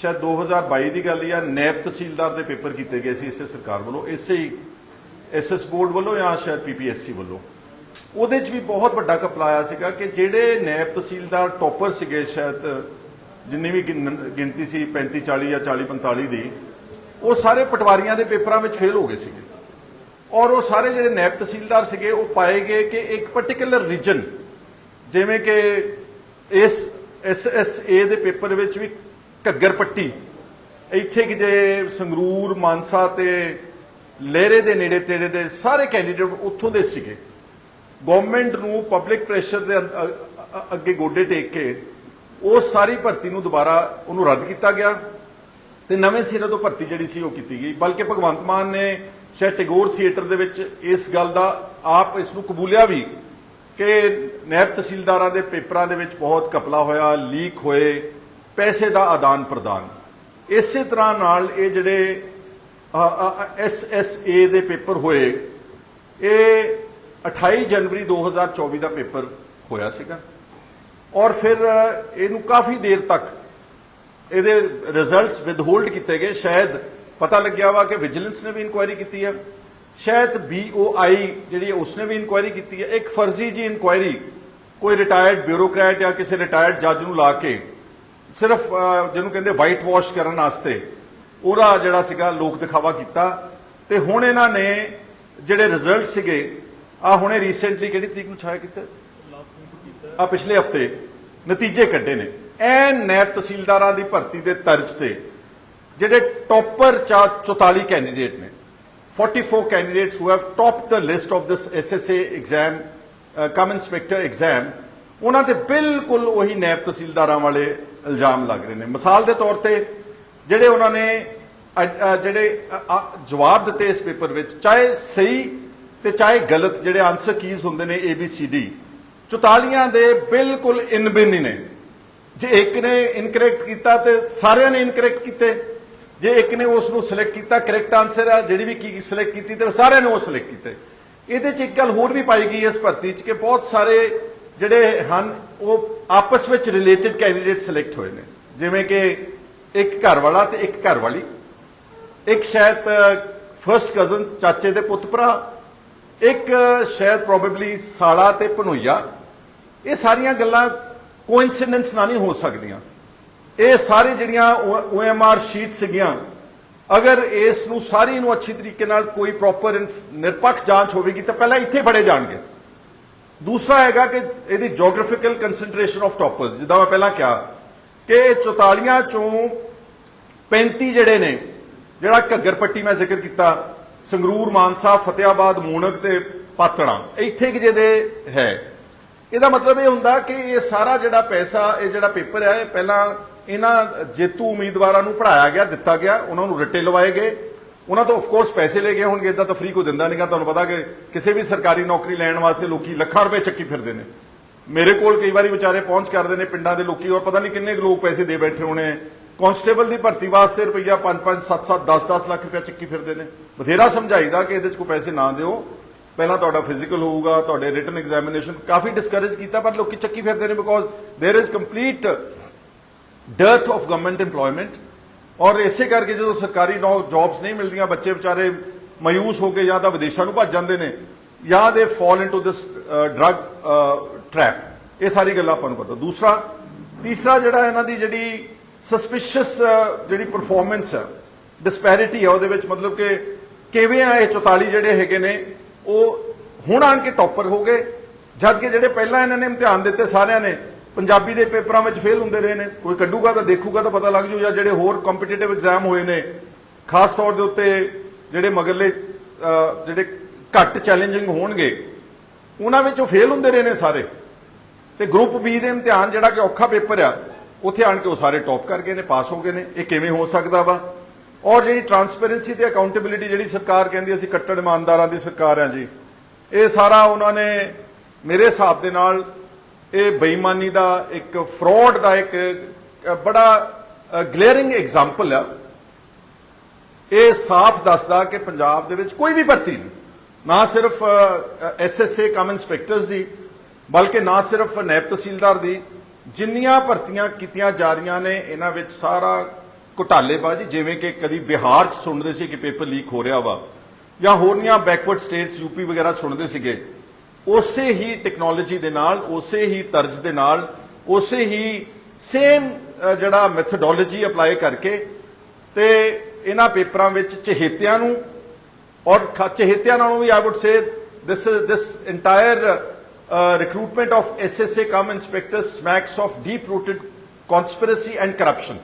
ਸ਼ਾਇਦ 2022 ਦੀ ਗੱਲ ਆ ਨੈਬ ਤਹਿਸੀਲਦਾਰ ਦੇ ਪੇਪਰ ਕੀਤੇ ਗਏ ਸੀ ਇਸੇ ਸਰਕਾਰ ਵੱਲੋਂ, ਇਸੇ ਹੀ ਐਸਐਸ ਬੋਰਡ ਵੱਲੋਂ ਜਾਂ ਸ਼ਾਇਦ ਪੀਪੀਐਸਸੀ ਵੱਲੋਂ। ਉਹਦੇ 'ਚ ਵੀ ਬਹੁਤ ਵੱਡਾ ਕਪਲਾ ਆਇਆ ਸੀਗਾ ਕਿ ਜਿਹੜੇ ਨੈਬ ਤਹਿਸੀਲਦਾਰ ਟੌਪਰ ਸੀਗੇ ਸ਼ਾਇਦ, ਜਿੰਨੀ ਵੀ ਗਿਣ- ਗਿਣਤੀ ਸੀ 35 40 ਜਾਂ 40 45 ਦੀ, ਉਹ ਸਾਰੇ ਪਟਵਾਰੀਆਂ ਦੇ ਪੇਪਰਾਂ ਵਿੱਚ ਫੇਲ ਹੋ ਗਏ ਸੀਗੇ। ਔਰ ਉਹ ਸਾਰੇ ਜਿਹੜੇ ਨੈਬ ਤਹਿਸੀਲਦਾਰ ਸੀਗੇ, ਉਹ ਪਾਏ ਗਏ ਕਿ ਇੱਕ ਪਾਰਟਿਕੂਲਰ ਰੀਜਨ ਜਿਵੇਂ ਕਿ ਇਸ ਐਸਐਸਏ ਦੇ ਪੇਪਰ ਵਿੱਚ ਵੀ ਘੱਗਰ ਪੱਟੀ। ਇੱਥੇ ਕਿ ਜੇ ਸੰਗਰੂਰ, ਮਾਨਸਾ ਤੇ ਲਹਿਰੇ ਦੇ ਨੇੜੇ ਤੇੜੇ ਦੇ ਸਾਰੇ ਕੈਂਡੀਡੇਟ ਉੱਥੋਂ ਦੇ ਸੀਗੇ। ਗਵਰਨਮੈਂਟ ਨੂੰ ਪਬਲਿਕ ਪ੍ਰੈਸ਼ਰ ਦੇ ਅੱਗੇ ਗੋਡੇ ਟੇਕ ਕੇ ਉਹ ਸਾਰੀ ਭਰਤੀ ਨੂੰ ਦੁਬਾਰਾ ਉਹਨੂੰ ਰੱਦ ਕੀਤਾ ਗਿਆ ਤੇ ਨਵੇਂ ਸਿਰੇ ਤੋਂ ਭਰਤੀ ਜਿਹੜੀ ਸੀ ਉਹ ਕੀਤੀ ਗਈ। ਬਲਕਿ ਭਗਵੰਤ ਮਾਨ ਨੇ ਸ਼ਾਇਦ ਟੈਗੋਰ ਥੀਏਟਰ ਦੇ ਵਿੱਚ ਇਸ ਗੱਲ ਦਾ ਆਪ ਇਸ ਨੂੰ ਕਬੂਲਿਆ ਵੀ ਕਿ ਨੈਬ ਤਹਿਸੀਲਦਾਰਾਂ ਦੇ ਪੇਪਰਾਂ ਦੇ ਵਿੱਚ ਬਹੁਤ ਕਪਲਾ ਹੋਇਆ ਲੀਕ ਹੋਏ। ਪੈਸੇ ਦਾ ਆਦਾਨ ਪ੍ਰਦਾਨ। ਇਸੇ ਤਰ੍ਹਾਂ ਨਾਲ ਇਹ ਜਿਹੜੇ ਐਸਐਸਏ ਦੇ ਪੇਪਰ ਹੋਏ, ਇਹ 28 ਜਨਵਰੀ 2024 ਦਾ ਪੇਪਰ ਹੋਇਆ ਸੀਗਾ। ਔਰ ਫਿਰ ਇਹਨੂੰ ਕਾਫੀ ਦੇਰ ਤੱਕ ਇਹਦੇ ਰਿਜ਼ਲਟਸ ਵਿਦਹੋਲਡ ਕੀਤੇ ਗਏ। ਸ਼ਾਇਦ ਪਤਾ ਲੱਗਿਆ ਵਾ ਕਿ ਵਿਜੀਲੈਂਸ ਨੇ ਵੀ ਇਨਕੁਆਇਰੀ ਕੀਤੀ ਹੈ। ਸ਼ਾਇਦ ਬੀਓਆਈ ਜਿਹੜੀ ਹੈ, ਉਸਨੇ ਵੀ ਇਨਕੁਆਇਰੀ ਕੀਤੀ ਹੈ। ਇੱਕ ਫਰਜ਼ੀ ਜੀ ਇਨਕੁਆਇਰੀ ਕੋਈ ਰਿਟਾਇਰਡ ਬਿਊਰੋਕਰੈਟ ਜਾਂ ਕਿਸੇ ਰਿਟਾਇਰਡ ਜੱਜ ਨੂੰ ਲਾ ਕੇ ਸਿਰਫ ਜਿਹਨੂੰ ਕਹਿੰਦੇ ਵਾਈਟ ਵਾਸ਼ ਕਰਨ ਵਾਸਤੇ ਉਹਦਾ ਜਿਹੜਾ ਸੀਗਾ ਲੋਕ ਦਿਖਾਵਾ ਕੀਤਾ। ਤੇ ਹੁਣ ਇਹਨਾਂ ਨੇ ਜਿਹੜੇ ਰਿਜ਼ਲਟ ਸੀਗੇ ਆ ਹੁਣੇ ਰੀਸੈਂਟਲੀ ਕਿਹੜੀ ਤਰੀਕ ਨੂੰ ਛਾਇਆ ਕੀਤਾ? ਆ ਪਿਛਲੇ ਹਫ਼ਤੇ ਨਤੀਜੇ ਕੱਢੇ ਨੇ। ਐਨ ਨੈਬ ਤਹਿਸੀਲਦਾਰਾਂ ਦੀ ਭਰਤੀ ਦੇ ਤਰਜ ਤੇ ਜਿਹੜੇ ਟੌਪਰ 44 ਕੈਂਡੀਡੇਟ ਨੇ 44 candidates who have topped the list of this SSA exam uh, come inspector exam ਉਹਨਾਂ ਤੇ ਬਿਲਕੁਲ ਉਹੀ ਨੈਬ ਤਹਿਸੀਲਦਾਰਾਂ ਵਾਲੇ ਇਲਜ਼ਾਮ ਲੱਗ ਰਹੇ ਨੇ। ਮਿਸਾਲ ਦੇ ਤੌਰ ਤੇ ਜਿਹੜੇ ਉਹਨਾਂ ਨੇ ਜਿਹੜੇ ਜਵਾਬ ਦਿੱਤੇ ਇਸ ਪੇਪਰ ਵਿੱਚ, ਚਾਹੇ ਸਹੀ ਤੇ ਚਾਹੇ ਗਲਤ ਜਿਹੜੇ ਆਨਸਰ ਕੀਜ਼ ਹੁੰਦੇ ਨੇ ਏ ਬੀ ਸੀ ਡੀ 44 ਦੇ ਬਿਲਕੁਲ ਇਨਬਿਨ ਹੀ ਨੇ। ਜੇ ਇੱਕ ਨੇ ਇਨਕਰੈਕਟ ਕੀਤਾ ਤੇ ਸਾਰਿਆਂ ਨੇ ਇਨਕਰੈਕਟ ਕੀਤੇ। ਜੇ ਇੱਕ ਨੇ ਉਸ ਨੂੰ ਸਿਲੈਕਟ ਕੀਤਾ ਕਰੈਕਟ ਆਨਸਰ ਆ, ਜਿਹੜੀ ਵੀ ਕੀ ਸਿਲੈਕਟ ਕੀਤੀ ਤੇ ਸਾਰਿਆਂ ਨੇ ਉਹ ਸਿਲੈਕਟ ਕੀਤੇ। ਇਹਦੇ ਚ ਇੱਕ ਗੱਲ ਹੋਰ ਵੀ ਪਾਈ ਗਈ ਇਸ ਭਰਤੀ ਚ ਕਿ ਬਹੁਤ ਸਾਰੇ ਜਿਹੜੇ ਹਨ, ਉਹ ਆਪਸ ਵਿੱਚ ਰਿਲੇਟਡ ਕੈਂਡੀਡੇਟ ਸਿਲੈਕਟ ਹੋਏ ਨੇ। ਜਿਵੇਂ ਕਿ ਇੱਕ ਘਰ ਵਾਲਾ ਤੇ ਇੱਕ ਘਰ ਵਾਲੀ ਇੱਕ ਸ਼ਾਇਦ ਫਰਸਟ ਕਜ਼ਨ ਚਾਚੇ ਦੇ ਪੁੱਤ ਭਰਾ। ਇੱਕ ਸ਼ਾਇਦ ਪ੍ਰੋਬੇਬਲੀ ਸਾਲਾ ਤੇ ਭਨੋਈਆ ਇਹ ਸਾਰੀਆਂ ਗੱਲਾਂ ਕੋਇਨਸੀਡੈਂਸ ਨਾ ਨਹੀਂ ਹੋ ਸਕਦੀਆਂ। ਇਹ ਸਾਰੇ ਜਿਹੜੀਆਂ OMR ਸ਼ੀਟ ਸੀਗੀਆਂ, ਅਗਰ ਇਸ ਨੂੰ ਸਾਰੀ ਨੂੰ ਅੱਛੀ ਤਰੀਕੇ ਨਾਲ ਕੋਈ ਪ੍ਰੋਪਰ ਨਿਰਪੱਖ ਜਾਂਚ ਹੋਵੇਗੀ, ਤਾਂ ਪਹਿਲਾਂ ਇੱਥੇ ਫੜੇ ਜਾਣਗੇ। ਦੂਸਰਾ ਹੈਗਾ ਕਿ ਇਹਦੀ ਜੀਓਗ੍ਰਾਫੀਕਲ ਕਨਸੈਂਟ੍ਰੇਸ਼ਨ ਆਫ ਟੌਪਰਸ ਜਿੱਦਾਂ ਮੈਂ ਪਹਿਲਾਂ ਕਿਹਾ ਕਿ 44 ਚੋਂ 35 ਜਿਹੜੇ ਨੇ, ਜਿਹੜਾ ਘੱਗਰ ਪੱਟੀ ਮੈਂ ਜ਼ਿਕਰ ਕੀਤਾ, ਸੰਗਰੂਰ, ਮਾਨਸਾ ਫਤਿਆਬਾਦ ਮੂਣਕ ਤੇ ਪਾਤੜਾ ਇੱਥੇ ਕਿ ਜਿਹਦੇ ਹੈ। ਇਹਦਾ ਮਤਲਬ ਇਹ ਹੁੰਦਾ ਕਿ ਇਹ ਸਾਰਾ ਜਿਹੜਾ ਪੈਸਾ, ਇਹ ਜਿਹੜਾ ਪੇਪਰ ਹੈ, ਇਹ ਪਹਿਲਾਂ ਇਹਨਾਂ ਜੇਤੂ ਉਮੀਦਵਾਰਾਂ ਨੂੰ ਪੜਾਇਆ ਗਿਆ, ਦਿੱਤਾ ਗਿਆ, ਉਹਨਾਂ ਨੂੰ ਰੱਟੇ ਲਵਾਏ ਗਏ। ਉਹਨਾਂ ਤੋਂ ਆਫ ਕੋਰਸ ਪੈਸੇ ਲੈ ਗਏ ਹੋਣਗੇ ਇਦਾਂ ਤਾਂ ਫ੍ਰੀ ਕੋ ਦਿੰਦਾ ਨਹੀਂਗਾ ਤੁਹਾਨੂੰ ਪਤਾ ਕਿ ਕਿਸੇ ਵੀ ਸਰਕਾਰੀ ਨੌਕਰੀ ਲੈਣ ਵਾਸਤੇ ਲੋਕੀ ਲੱਖਾਂ ਰੁਪਏ ਚੱਕੀ ਫਿਰਦੇ ਨੇ ਮੇਰੇ ਕੋਲ ਕਈ ਵਾਰੀ ਵਿਚਾਰੇ ਪਹੁੰਚ ਕਰਦੇ ਨੇ ਪਿੰਡਾਂ ਦੇ ਲੋਕੀ ਔਰ ਪਤਾ ਨਹੀਂ ਕਿੰਨੇ ਕੁ ਲੋਕ ਪੈਸੇ ਦੇ ਬੈਠੇ ਹੋਣੇ ਕਾਂਸਟੇਬਲ ਦੀ ਭਰਤੀ ਵਾਸਤੇ ਰੁਪਈਆ 5 5 7 7 10 10 ਲੱਖ ਰੁਪਏ ਚੱਕੀ ਫਿਰਦੇ ਨੇ ਬਥੇਰਾ ਸਮਝਾਈਦਾ ਕਿ ਇਹਦੇ 'ਚ ਕੋਈ ਪੈਸੇ ਨਾ ਦਿਓ ਪਹਿਲਾਂ ਤੁਹਾਡਾ ਫਿਜ਼ੀਕਲ ਹੋਊਗਾ ਤੁਹਾਡੇ ਰਿਟਨ ਐਗਜ਼ਾਮੀਨੇਸ਼ਨ ਕਾਫੀ ਡਿਸਕਰੇਜ ਕੀਤਾ ਪਰ ਲੋਕੀ ਚੱਕੀ ਫਿਰਦੇ ਨੇ because there is complete dearth of government EMPLOYMENT ਔਰ ਇਸੇ ਕਰਕੇ ਜਦੋਂ ਸਰਕਾਰੀ ਜੌਬਸ ਨਹੀਂ ਮਿਲਦੀਆਂ, ਬੱਚੇ ਵਿਚਾਰੇ ਮਾਯੂਸ ਹੋ ਕੇ ਜਾਂ ਤਾਂ ਵਿਦੇਸ਼ਾਂ ਨੂੰ ਭੱਜ ਜਾਂਦੇ ਨੇ, ਜਾਂ ਦੇ fall into this drug trap ਇਹ ਸਾਰੀ ਗੱਲਾਂ ਆਪਾਂ ਨੂੰ ਪਤਾ। ਦੂਸਰਾ, ਤੀਸਰਾ ਜਿਹੜਾ ਇਹਨਾਂ ਦੀ ਜਿਹੜੀ ਸਸਪੀਸ਼ੀਅਸ ਜਿਹੜੀ ਪਰਫਾਰਮੈਂਸ ਹੈ ਡਿਸਪੈਰਿਟੀ ਹੈ ਉਹਦੇ ਵਿੱਚ ਮਤਲਬ ਕਿ ਕਿਵੇਂ ਆ ਇਹ 44 ਜਿਹੜੇ ਹੈਗੇ ਨੇ, ਉਹ ਹੁਣ ਆਣ ਕੇ ਟੌਪਰ ਹੋ ਗਏ, ਜਦ ਕਿ ਜਿਹੜੇ ਪਹਿਲਾਂ ਇਹਨਾਂ ਨੇ ਇਮਤਿਹਾਨ ਦਿੱਤੇ ਸਾਰਿਆਂ ਨੇ ਪੰਜਾਬੀ ਦੇ ਪੇਪਰਾਂ ਵਿੱਚ ਫੇਲ ਹੁੰਦੇ ਰਹੇ ਨੇ। ਕੋਈ ਕੱਢੂਗਾ ਤਾਂ ਦੇਖੂਗਾ ਤਾਂ ਪਤਾ ਲੱਗ ਜੂ ਜਾਂ ਜਿਹੜੇ ਹੋਰ ਕੰਪੀਟੀਟਿਵ ਐਗਜ਼ਾਮ ਹੋਏ ਨੇ, ਖਾਸ ਤੌਰ ਦੇ ਉੱਤੇ ਜਿਹੜੇ ਮਗਰਲੇ ਜਿਹੜੇ ਘੱਟ ਚੈਲੰਜਿੰਗ ਹੋਣਗੇ, ਉਹਨਾਂ ਵਿੱਚ ਉਹ ਫੇਲ ਹੁੰਦੇ ਰਹੇ ਨੇ ਸਾਰੇ। ਤੇ ਗਰੁੱਪ ਬੀ ਦੇ ਇਮਤਿਹਾਨ ਜਿਹੜਾ ਕਿ ਔਖਾ ਪੇਪਰ ਆ, ਉੱਥੇ ਆਣ ਕੇ ਉਹ ਸਾਰੇ ਟੌਪ ਕਰ ਗਏ ਨੇ ਪਾਸ ਹੋ ਗਏ ਨੇ। ਇਹ ਕਿਵੇਂ ਹੋ ਸਕਦਾ ਵਾ? ਔਰ ਜਿਹੜੀ ਟਰਾਂਸਪੇਰੈਂਸੀ ਤੇ ਅਕਾਊਂਟੇਬਿਲਿਟੀ ਜਿਹੜੀ ਸਰਕਾਰ ਕਹਿੰਦੀ ਅਸੀਂ ਕੱਟੜ ਇਮਾਨਦਾਰਾਂ ਦੀ ਸਰਕਾਰ ਆ ਜੀ, ਇਹ ਸਾਰਾ ਉਹਨਾਂ ਨੇ ਮੇਰੇ ਹਿਸਾਬ ਦੇ ਨਾਲ ਇਹ ਬੇਈਮਾਨੀ ਦਾ ਇੱਕ ਫਰਾਡ ਦਾ ਇੱਕ ਬੜਾ ਗਲੇਅਰਿੰਗ ਐਗਜ਼ਾਮਪਲ ਆ। ਇਹ ਸਾਫ਼ ਦੱਸਦਾ ਕਿ ਪੰਜਾਬ ਦੇ ਵਿੱਚ ਕੋਈ ਵੀ ਭਰਤੀ ਨਹੀਂ। ਨਾ ਸਿਰਫ ਐਸਐਸਏ ਕਮ ਇਨਸਪੈਕਟਰਸ ਦੀ, ਬਲਕਿ ਨਾ ਸਿਰਫ ਨੈਬ ਤਹਿਸੀਲਦਾਰ ਦੀ, ਜਿੰਨੀਆਂ ਭਰਤੀਆਂ ਕੀਤੀਆਂ ਜਾ ਰਹੀਆਂ ਨੇ, ਇਹਨਾਂ ਵਿੱਚ ਸਾਰਾ ਘੁਟਾਲੇਬਾਜ਼ੀ, ਜਿਵੇਂ ਕਿ ਕਦੀ ਬਿਹਾਰ 'ਚ ਸੁਣਦੇ ਸੀ ਕਿ ਪੇਪਰ ਲੀਕ ਹੋ ਰਿਹਾ ਵਾ, ਜਾਂ ਹੋਰਨੀਆਂ ਬੈਕਵਰਡ ਸਟੇਟਸ ਯੂਪੀ ਵਗੈਰਾ ਸੁਣਦੇ ਸੀਗੇ। ਉਸੇ ਹੀ ਟੈਕਨੋਲੋਜੀ ਦੇ ਨਾਲ, ਉਸੇ ਹੀ ਤਰਜ਼ ਦੇ ਨਾਲ, ਉਸੇ ਹੀ ਸੇਮ ਜਿਹੜਾ ਮੈਥਡੋਲੋਜੀ ਅਪਲਾਈ ਕਰਕੇ ਤੇ ਇਹਨਾਂ ਪੇਪਰਾਂ ਵਿੱਚ ਚਹੇਤਿਆਂ ਨੂੰ ਔਰ ਚਹੇਤਿਆਂ ਨਾਲੋਂ ਵੀ I would say this this entire recruitment of SSA cum inspectors smacks of deep rooted conspiracy and corruption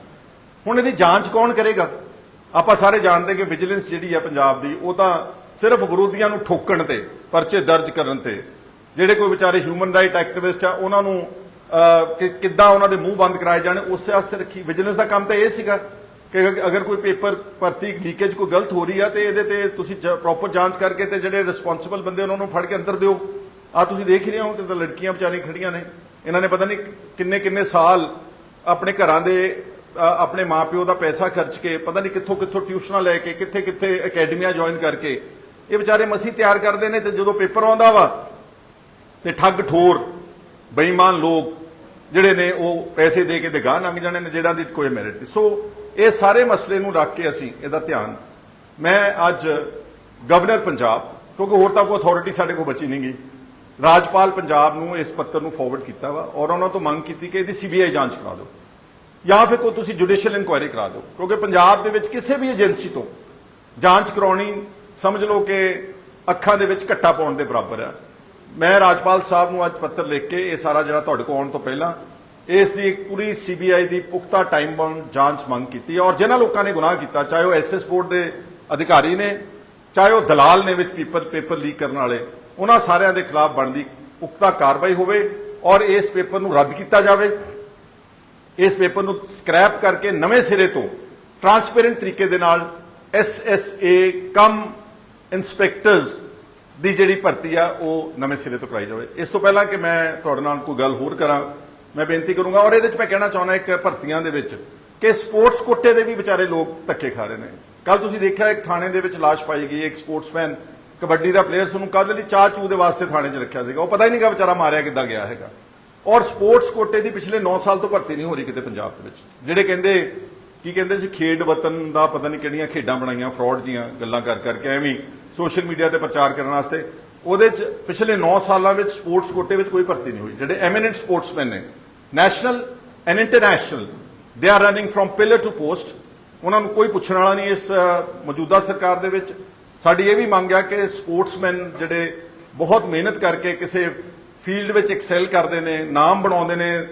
ਹੁਣ ਇਹਦੀ ਜਾਂਚ ਕੌਣ ਕਰੇਗਾ? ਆਪਾਂ ਸਾਰੇ ਜਾਣਦੇ ਕਿ ਵਿਜੀਲੈਂਸ ਜਿਹੜੀ ਹੈ ਪੰਜਾਬ ਦੀ, ਉਹ ਤਾਂ ਸਿਰਫ ਵਿਰੋਧੀਆਂ ਨੂੰ ਠੋਕਣ ਤੇ, ਪਰਚੇ ਦਰਜ ਕਰਨ ਤੇ। ਜਿਹੜੇ ਕੋਈ ਵਿਚਾਰੇ ਹਿਊਮਨ ਰਾਈਟ ਐਕਟਿਵਿਸਟ ਆ ਉਹਨਾਂ ਨੂੰ ਕਿ ਕਿੱਦਾਂ ਉਹਨਾਂ ਦੇ ਮੂੰਹ ਬੰਦ ਕਰਾਏ ਜਾਣ ਉਸੇ ਵਾਸਤੇ ਰੱਖੀ। ਵਿਜੀਲੈਂਸ ਦਾ ਕੰਮ ਤਾਂ ਇਹ ਸੀਗਾ ਕਿ ਅਗਰ ਕੋਈ ਪੇਪਰ ਭਰਤੀ ਲੀਕੇਜ ਕੋਈ ਗਲਤ ਹੋ ਰਹੀ ਆ ਤੇ ਇਹਦੇ ਤੇ ਤੁਸੀਂ ਪ੍ਰੋਪਰ ਜਾਂਚ ਕਰਕੇ ਤੇ ਜਿਹੜੇ ਰਿਸਪੌਂਸਿਬਲ ਬੰਦੇ ਉਹਨਾਂ ਨੂੰ ਫੜ ਕੇ ਅੰਦਰ ਦਿਓ। ਆ ਤੁਸੀਂ ਦੇਖ ਹੀ ਰਹੇ ਹੋ ਕਿ ਤਾਂ ਲੜਕੀਆਂ ਵਿਚਾਰੀਆਂ ਖੜੀਆਂ ਨੇ। ਇਹਨਾਂ ਨੇ ਪਤਾ ਨਹੀਂ ਕਿੰਨੇ ਕਿੰਨੇ ਸਾਲ ਆਪਣੇ ਘਰਾਂ ਦੇ ਅ, ਆਪਣੇ ਮਾਪਿਓ ਦਾ ਪੈਸਾ ਖਰਚ ਕੇ ਪਤਾ ਨਹੀਂ ਕਿੱਥੋਂ ਕਿੱਥੋਂ ਟਿਊਸ਼ਨਾਂ ਲੈ ਕੇ ਕਿੱਥੇ ਕਿੱਥੇ ਅਕੈਡਮੀਆਂ ਜੁਆਇਨ ਕਰਕੇ ਇਹ ਵਿਚਾਰੇ ਮਸੀ ਤਿਆਰ ਕਰਦੇ ਨੇ ਤੇ ਜਦੋਂ ਪੇਪਰ ਆਉਂਦਾ ਵਾ ਤੇ ਠੱਗ ਠੋਰ, ਬੇਈਮਾਨ ਲੋਕ ਜਿਹੜੇ ਨੇ ਉਹ ਪੈਸੇ ਦੇ ਕੇ ਤੇ ਗਾਹ ਲੰਘ ਜਾਣੇ ਨੇ ਜਿਹੜਾ ਦੀ ਕੋਈ ਮੈਰਿਟ ਨਹੀਂ। ਸੋ ਇਹ ਸਾਰੇ ਮਸਲੇ ਨੂੰ ਰੱਖ ਕੇ ਅਸੀਂ ਇਹਦਾ ਧਿਆਨ, ਮੈਂ ਅੱਜ ਗਵਰਨਰ ਪੰਜਾਬ, ਕਿਉਂਕਿ ਹੋਰ ਤਾਂ ਕੋਈ ਅਥਾਰਟੀ ਸਾਡੇ ਕੋਲ ਬਚੀ ਨਹੀਂ ਗਈ ਰਾਜਪਾਲ ਪੰਜਾਬ ਨੂੰ ਇਸ ਪੱਤਰ ਨੂੰ ਫਾਰਵਰਡ ਕੀਤਾ ਵਾ ਔਰ ਉਹਨਾਂ ਤੋਂ ਮੰਗ ਕੀਤੀ ਕਿ ਇਹਦੀ ਸੀਬੀਆਈ ਜਾਂਚ ਕਰਾ ਦਿਓ। ਜਾਂ ਫਿਰ ਕੋਈ ਤੁਸੀਂ ਜੁਡੀਸ਼ੀਅਲ ਇਨਕੁਆਇਰੀ ਕਰਾ ਦਿਓ, ਕਿਉਂਕਿ ਪੰਜਾਬ ਦੇ ਵਿੱਚ ਕਿਸੇ ਵੀ ਏਜੰਸੀ ਤੋਂ ਜਾਂਚ ਕਰਾਉਣੀ ਸਮਝ ਲਓ ਕਿ ਅੱਖਾਂ ਦੇ ਵਿੱਚ ਘੱਟਾ ਪਾਉਣ ਦੇ ਬਰਾਬਰ ਹੈ ਮੈਂ ਰਾਜਪਾਲ ਸਾਹਿਬ ਨੂੰ ਅੱਜ ਪੱਤਰ ਲਿਖ ਕੇ ਇਹ ਸਾਰਾ ਜਿਹੜਾ ਤੁਹਾਡੇ ਕੋਲ ਆਉਣ ਤੋਂ ਪਹਿਲਾਂ ਇਸ ਦੀ ਇੱਕ ਪੂਰੀ ਸੀਬੀਆਈ ਦੀ ਪੁਖਤਾ ਟਾਈਮ ਬਾਉਂਡ ਜਾਂਚ ਮੰਗ ਕੀਤੀ ਔਰ ਜਿਨ੍ਹਾਂ ਲੋਕਾਂ ਨੇ ਗੁਨਾਹ ਕੀਤਾ, ਚਾਹੇ ਉਹ ਐਸਐਸ ਬੋਰਡ ਦੇ ਅਧਿਕਾਰੀ ਨੇ, ਚਾਹੇ ਉਹ ਦਲਾਲ ਨੇ ਵਿੱਚ ਪੇਪਰ ਪੇਪਰ ਲੀਕ ਕਰਨ ਵਾਲੇ, ਉਹਨਾਂ ਸਾਰਿਆਂ ਦੇ ਖਿਲਾਫ ਬਣਦੀ ਪੁਖਤਾ ਕਾਰਵਾਈ ਹੋਵੇ ਔਰ ਇਸ ਪੇਪਰ ਨੂੰ ਰੱਦ ਕੀਤਾ ਜਾਵੇ। ਇਸ ਪੇਪਰ ਨੂੰ ਸਕ੍ਰੈਪ ਕਰਕੇ ਨਵੇਂ ਸਿਰੇ ਤੋਂ ਟਰਾਂਸਪੇਰੈਂਟ ਤਰੀਕੇ ਦੇ ਨਾਲ ਐਸਐਸਏ ਕਮ ਇਨਸਪੈਕਟਰਸ ਦੀ ਜਿਹੜੀ ਭਰਤੀ ਆ, ਉਹ ਨਵੇਂ ਸਿਰੇ ਤੋਂ ਕਰਾਈ ਜਾਵੇ। ਇਸ ਤੋਂ ਪਹਿਲਾਂ ਕਿ ਮੈਂ ਤੁਹਾਡੇ ਨਾਲ ਕੋਈ ਗੱਲ ਹੋਰ ਕਰਾਂ, ਮੈਂ ਬੇਨਤੀ ਕਰੂੰਗਾ, ਔਰ ਇਹਦੇ ਵਿੱਚ ਮੈਂ ਕਹਿਣਾ ਚਾਹੁੰਦਾ ਇੱਕ ਭਰਤੀਆਂ ਦੇ ਵਿੱਚ ਕਿ ਸਪੋਰਟਸ ਕੋਟੇ ਦੇ ਵੀ ਵਿਚਾਰੇ ਲੋਕ ਧੱਕੇ ਖਾ ਰਹੇ ਨੇ। ਕੱਲ ਤੁਸੀਂ ਦੇਖਿਆ, ਇੱਕ ਥਾਣੇ ਦੇ ਵਿੱਚ ਲਾਸ਼ ਪਾਈ ਗਈ, ਇੱਕ ਸਪੋਰਟਸਮੈਨ, ਕਬੱਡੀ ਦਾ ਪਲੇਅਰ ਸਾਨੂੰ ਕਾਹਦੇ ਲਈ ਚਾਹ ਚੂ ਦੇ ਵਾਸਤੇ ਥਾਣੇ 'ਚ ਰੱਖਿਆ ਸੀਗਾ। ਉਹ ਪਤਾ ਹੀ ਨਹੀਂਗਾ ਵਿਚਾਰਾ ਮਾਰਿਆ ਕਿੱਦਾਂ ਗਿਆ ਹੈਗਾ। ਔਰ ਸਪੋਰਟਸ ਕੋਟੇ ਦੀ ਪਿਛਲੇ 9 ਸਾਲ ਤੋਂ ਭਰਤੀ ਨਹੀਂ ਹੋ ਰਹੀ ਕਿਤੇ ਪੰਜਾਬ ਦੇ ਵਿੱਚ। ਜਿਹੜੇ ਕਹਿੰਦੇ, ਕੀ ਕਹਿੰਦੇ ਸੀ, ਖੇਡ ਵਤਨ ਦਾ ਪਤਾ ਨਹੀਂ ਕਿਹੜੀਆਂ ਖੇਡਾਂ ਬਣਾਈਆਂ, ਫਰਾਡ ਦੀਆਂ ਗੱਲਾਂ ਕਰ ਕਰਕੇ ਐਵੇਂ ਸੋਸ਼ਲ ਮੀਡੀਆ ਤੇ ਪ੍ਰਚਾਰ ਕਰਨ ਵਾਸਤੇ। ਉਹਦੇ 'ਚ ਪਿਛਲੇ 9 ਸਾਲਾਂ ਵਿੱਚ ਸਪੋਰਟਸ ਕੋਟੇ ਵਿੱਚ ਕੋਈ ਭਰਤੀ ਨਹੀਂ ਹੋਈ। ਜਿਹੜੇ ਐਮੀਨੈਂਟ ਸਪੋਰਟਸਮੈਨ ਨੇ ਨੈਸ਼ਨਲ ਐਂਡ ਇੰਟਰਨੈਸ਼ਨਲ ਦੇ are running from pillar to post ਉਹਨਾਂ ਨੂੰ ਕੋਈ ਪੁੱਛਣ ਵਾਲਾ ਨਹੀਂ ਇਸ ਮੌਜੂਦਾ ਸਰਕਾਰ ਦੇ ਵਿੱਚ। ਸਾਡੀ ਇਹ ਵੀ ਮੰਗ ਆ ਕਿ ਸਪੋਰਟਸਮੈਨ ਜਿਹੜੇ ਬਹੁਤ ਮਿਹਨਤ ਕਰਕੇ ਕਿਸੇ ਫੀਲਡ ਵਿੱਚ ਐਕਸੈਲ ਕਰਦੇ ਨੇ, ਨਾਮ ਬਣਾਉਂਦੇ ਨੇ